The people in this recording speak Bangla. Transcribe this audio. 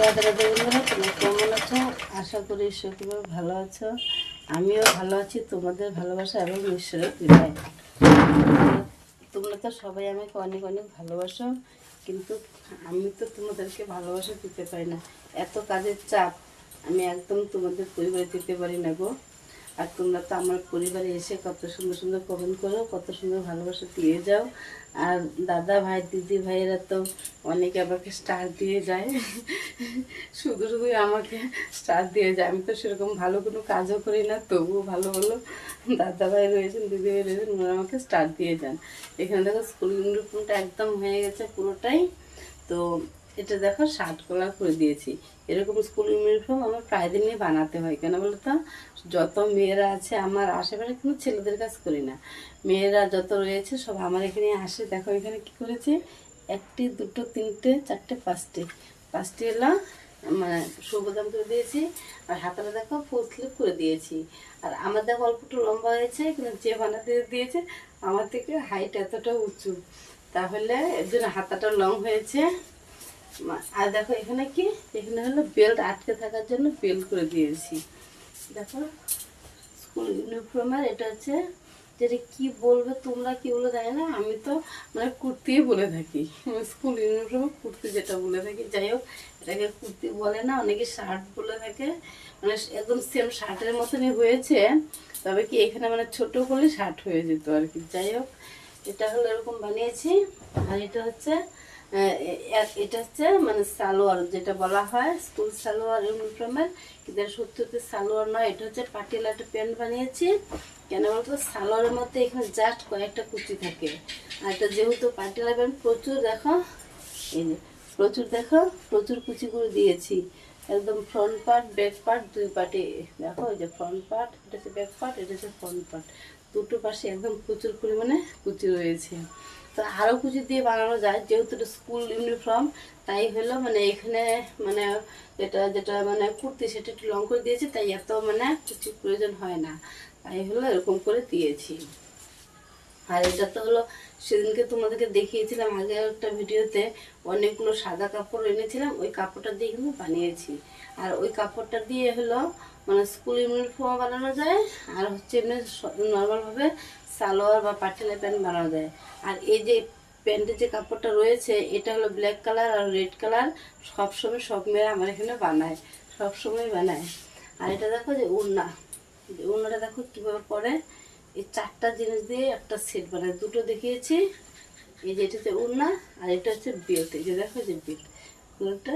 রাধে রাধে বন্ধুরা কেমন আছো? আশা করি সকলে ভালো আছো। আমিও ভালো আছি, তোমাদের ভালোবাসা এবং ঈশ্বরের কৃপায় তোমরা তো সবাই আমাকে অনেক অনেক ভালোবাসো, কিন্তু আমি তো তোমাদেরকে ভালোবাসা দিতে পারি না। এত কাজের চাপ আমি একদম তোমাদের পরিবারে দিতে পারি না গো। আর তোমরা তো আমার পরিবারে এসে কত সুন্দর সুন্দর কমেন্ট করো, কত সুন্দর ভালোবাসা দিয়ে যাও। আর দাদা ভাই, দিদি ভাইয়েরা তো অনেকে আমাকে স্টার দিয়ে যায়। শুধু শুধু আমাকে স্টার দিয়ে যায়। আমি তো সেরকম ভালো কোনো কাজও করি না, তবুও ভালো ভালো দাদা ভাই রয়েছেন, দিদি ভাই রয়েছেন ওরা আমাকে স্টার দিয়ে যান। এখানে দেখো স্কুল ইউনিফর্মটা একদম হয়ে গেছে পুরোটাই। তো এটা দেখো শার্ট কলার করে দিয়েছি। এরকম স্কুল ইউনিফর্ম আমার প্রায় দিনই বানাতে হয়। কেন বলতো যত মেয়েরা আছে, আমার আশেপাশে কোনো ছেলেদের কাজ করি না। মেয়েরা যত রয়েছে, সব আমার এখানে আসে। দেখো এখানে কি করেছে? একটি, দুটো, তিনটে, চারটে, পাঁচটি। পাঁচটি এলো মানে সবুদাম করে দিয়েছি। আর হাতাটা দেখো ফুল স্লিপ করে দিয়েছি। আর আমার দেখো অল্প একটু লম্বা হয়েছে, কিন্তু যে বানাতে দিয়েছে, আমার থেকে হাইট এতটা উঁচু। তাহলে এর জন্য হাতাটা লং হয়েছে। আর দেখো এখানে কি? এখানে হলো বেল্ট আটকে থাকার জন্য বেল্ট করে দিয়েছি। দেখো স্কুল ইউনিফর্মের এটা হচ্ছে যেটা কি বলবে তোমরা কি বলে জানি না, আমি তো মানে কুর্তি বলে থাকি। স্কুল ইউনিফর্ম কুর্তি যেটা বলে থাকি। যাই হোক, এটাকে কুর্তি বলে না, অনেকে শার্ট বলে থাকে। মানে একদম সেম শার্টের মতনই হয়েছে, তবে কি এখানে মানে ছোট করলে শার্ট হয়ে যেত আর কি। যাই হোক, এটা হলো এরকম বানিয়েছি। আর এটা হচ্ছে এটা হচ্ছে মানে সালোয়ার, যেটা বলা হয়, স্কুল সালোয়ার ইউনিফর্মের কিন্তু সত্যি সালোয়ার নয়, এটা হচ্ছে পাটিয়ালা একটা প্যান্ট বানিয়েছি। কেন বলতো? সালোয়ারের মধ্যে এখানে জাস্ট কয়েকটা কুচি থাকে। আর এটা যেহেতু পাটিয়ালা প্যান্ট, প্রচুর দেখো প্রচুর দেখো, প্রচুর কুচি করে দিয়েছি। একদম ফ্রন্ট পার্ট ব্যাক পার্ট দুই পার্টে দেখো যে ফ্রন্ট পার্ট এটা হচ্ছে ব্যাক পার্ট এটা হচ্ছে ফ্রন্ট পার্ট দুটো পাশে একদম প্রচুর পরিমাণে কুচি রয়েছে। তো আরও কুচি দিয়ে বানানো যায়। যেহেতু স্কুল ইউনিফর্ম তাই হলো মানে এখানে মানে এটা যেটা মানে কুর্তি সেটা একটু লং করে দিয়েছি, তাই এত মানে কুচি প্রয়োজন হয় না। তাই হলো এরকম করে দিয়েছি। আর এটা তো হলো সেদিনকে তোমাদেরকে দেখিয়েছিলাম, আগে একটা ভিডিওতে অনেকগুলো সাদা কাপড় এনেছিলাম, ওই কাপড়টা দিয়ে কিন্তু বানিয়েছি। আর ওই কাপড়টা দিয়ে হলো মানে স্কুল ইউনিফর্ম বানানো যায়, আর হচ্ছে এমনি নর্মালভাবে সালোয়ার বা পাটিলা প্যান্ট বানানো যায়। আর এই যে প্যান্টের যে কাপড়টা রয়েছে, এটা হলো ব্ল্যাক কালার আর রেড কালার সবসময় সব মেয়েরা আমার এখানে বানায়, সবসময় বানায়। আর এটা দেখো যে উড়না, যে উড়নাটা দেখো কীভাবে পরে, এই চারটা জিনিস দিয়ে একটা সেট বানায়। দুটো দেখিয়েছি, এই যে এটা হচ্ছে উড়না, আর এটা হচ্ছে বেল্ট এই যে দেখো যে বেল্ট বেল্টটা